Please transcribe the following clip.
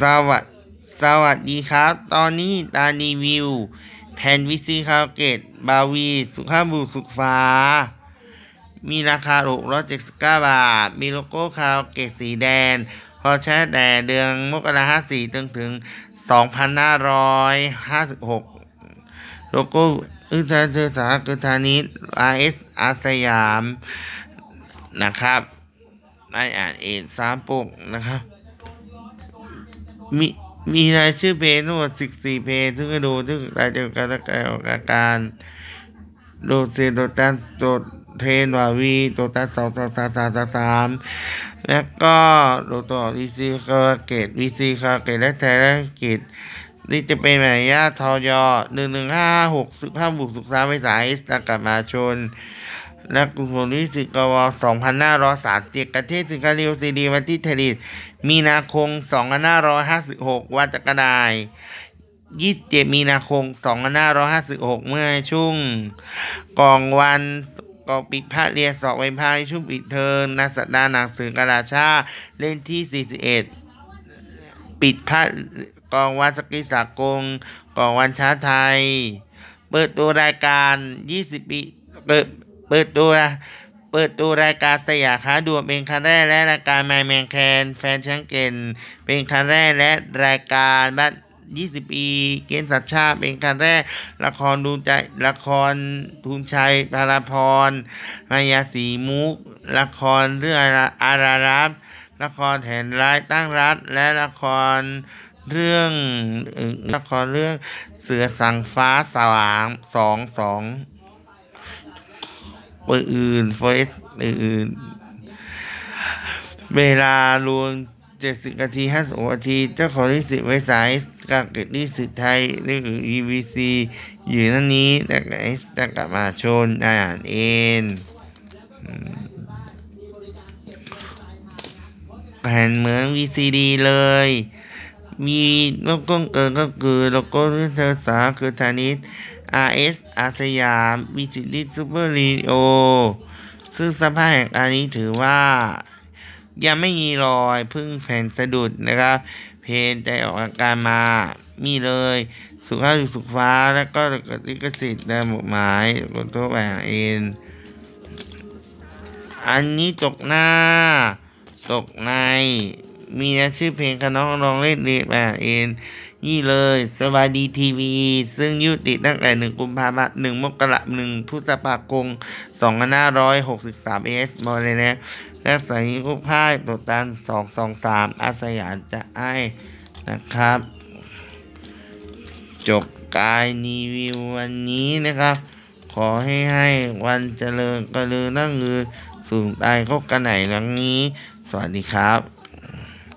สวัสดสวัสดีครับ ตอนนี้ตารีวิว แผ่นวิซีคาเกต บาวี สุขบุรุษสุขฟ้า มีราคา 679 บาท มีโลโก้คาเกตสีแดง พอใช้แต่เดือนมกราคม54จนถึง 2556 โลโก้อึทาเจอสาเกิธานิส RS อาสยาม นะครับได้อ่านเองสามปกนะครับ มีมีรายชื่อเพลงทั้งหมด14เพลงซึ่งก็ดูซึ่งรายเดียวกันและการออกอาการโดดเซโดดตันโดดเทนวาวีโดดตันสองสองสามสามสามสามแล้วก็โดดต่อวีซีคาราเกตวีซีคาราเกตและไทยและอังกฤษนี่จะเป็นหมายญาทอยอหนึ่งหนึ่งห้าหกสิบห้าบุกสุขสามไปสายสตากมาชน และกลุ่มผลวิสิกว2537ประเทศสิงคโปร์ซีดีวันที่ผลิตมีนาคม2556วัดจักรนาย27มีนาคม2556เมื่อช่วงกองวันกองปิดภาคเรียนสอบไว้ภาคช่วงปิดเทอมนักสัปดาห์หนังสือกราชาเล่นที่41ปิดภาคกองวันสกิสากลกองวันช้าไทย เปิดตัวรายการ20ปีเปิด เปิดตัวเปิดตัวรายการสยามค้าด่วนเป็นครั้งแรกและรายการแมนแมนแคนแฟนช่างเกนเป็นครั้งแรกและรายการบ้าน20ปีเกณฑ์สัตชาติเป็นครั้งแรก ละครดูใจละครทุนชัยพาราพรมายาสีมุก ละครเรื่องอารารัตละครแผนร้ายตั้งรัฐ และละครเรื่องละครเรื่องเสือสังฟ้าสว่างสองสอง อื่น Forest อื่น เวลารวม70นาที50นาที เจ้าของลิขสิทธิ์ไว้สายกับเกิดลิขสิทธิ์ไทยหรือ EVC อยู่นั่นนี้แต่ก็เอสแต่กลับมาชนอ่านเองแผ่นเหมือน VCD เลย มีโลโก้เกินก็คือโลโก้ที่เธอสาคือธานิส RS อาสยามวิจิตรซูเปอร์ลีโอ ซึ่งสภาพแห่งอันนี้ถือว่า ยังไม่มีรอยพึ่งแผ่นสะดุดนะครับ เพนใจออกอาการมา มีเลย สุขภาพสุขฟ้า แล้วก็ลิขสิทธิ์และหมดหมายกดตัวแบ่งเองอันนี้ตกหน้า ตกใน มีชื่อเพลงคณะร้องเล่นเรียแบบเองนี่เลย สวัสดีทีวี ซึ่งยุติตั้งแต่หนึ่งกุมภาพันธ์หนึ่งมกราคมหนึ่งพฤษภาคมสองพันห้าร้อยหกสิบสามเอสบอลเลยนะและสายกุพ่ายตัวตันสองสองสามอาสยามจะให้นะครับ จบการรีวิววันนี้นะครับ ขอให้ให้วันเจริญกระลือนั่งลือสูงตายเข้ากันไหนหลังนี้ สวัสดีครับ